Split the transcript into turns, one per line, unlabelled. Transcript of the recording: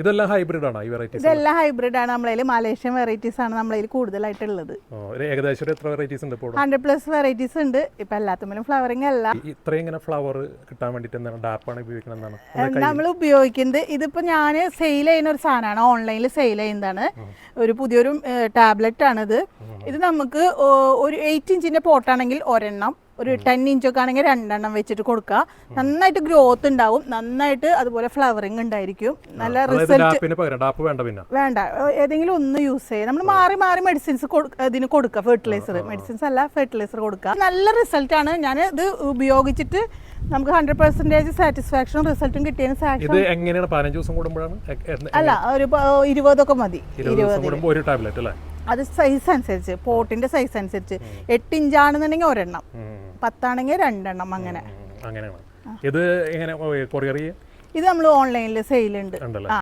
ഇതെല്ലാം ഹൈബ്രിഡ് ആണ് ഈ വെറൈറ്റീസ്
ഇതെല്ലാം ഹൈബ്രിഡ് ആണ്. നമ്മളതിൽ മലേഷ്യൻ വെറൈറ്റീസ് ആണ് നമ്മളതിൽ കൂടുതലായിട്ടുള്ളത്.
ഏകദേശം എത്ര വെറൈറ്റീസ് ഉണ്ട് ഇപ്പോൾ
ഹൺഡ്രഡ് പ്ലസ് വെറൈറ്റീസ് ഉണ്ട്. ഇപ്പൊ എല്ലാത്തുമ്പോഴും ഫ്ലവറിംഗ് അല്ല.
ഇത്രയും ഇങ്ങനെ ഫ്ലവർ കിട്ടാൻ വേണ്ടിട്ട് എന്താണ് ഡാപ്പാണ് ഉപയോഗിക്കുന്നത് എന്താണ്
നമ്മൾ ഉപയോഗിക്കുന്നത് ഇതിപ്പോ ഞാൻ സെയിൽ ചെയ്യുന്ന ഒരു സാധനമാണ്. ഓൺലൈനിൽ സെയിൽ ചെയ്യുന്നതാണ്. ഒരു പുതിയൊരു ടാബ്ലറ്റ് ആണിത്. ഇത് നമുക്ക് ഒരു എയ്റ്റ് ഇഞ്ചിന്റെ പോട്ടാണെങ്കിൽ ഒരെണ്ണം ഒരു ടെൻ ഇഞ്ചൊക്കെ ആണെങ്കിൽ രണ്ടെണ്ണം വെച്ചിട്ട് കൊടുക്കുക. നന്നായിട്ട് ഗ്രോത്ത് ഉണ്ടാവും. നന്നായിട്ട് അതുപോലെ ഫ്ലവറിങ് ഉണ്ടായിരിക്കും. നല്ല റിസൾട്ട്
വേണ്ട
ഏതെങ്കിലും ഒന്ന് യൂസ് ചെയ്യുക. നമ്മൾ മാറി മാറി മെഡിസിൻസ് ഇതിന് കൊടുക്കുക ഫെർട്ടിലൈസർ മെഡിസിൻസ് അല്ല ഫെർട്ടിലൈസർ കൊടുക്കുക. നല്ല റിസൾട്ട് ആണ്. ഞാൻ ഇത് ഉപയോഗിച്ചിട്ട് നമുക്ക് ഹൺഡ്രഡ് പെർസെന്റേജ് സാറ്റിസ്ഫാക്ഷനും റിസൾട്ടും കിട്ടിയതിന്
ഇത് എങ്ങനെയാണ്? പതിനഞ്ച് ദിവസം കൂടുമ്പോഴാണ്?
അല്ല ഒരു ഇരുപതൊക്കെ മതി.
ഇരുപത് ഒരു ടാബ്ലറ്റ് അല്ലേ?
അത് സൈസ് അനുസരിച്ച് പോട്ടിന്റെ സൈസ് അനുസരിച്ച്. എട്ട് ഇഞ്ചാണെന്നുണ്ടെങ്കിൽ ഒരെണ്ണം. പത്താണെങ്കിൽ രണ്ടെണ്ണം അങ്ങനെ.
അങ്ങനെയാണ്. ഇത് എങ്ങനെ കൊറിയർ
ഇത് നമ്മൾ ഓൺലൈനിൽ സെയിൽ ഉണ്ട്. ആ.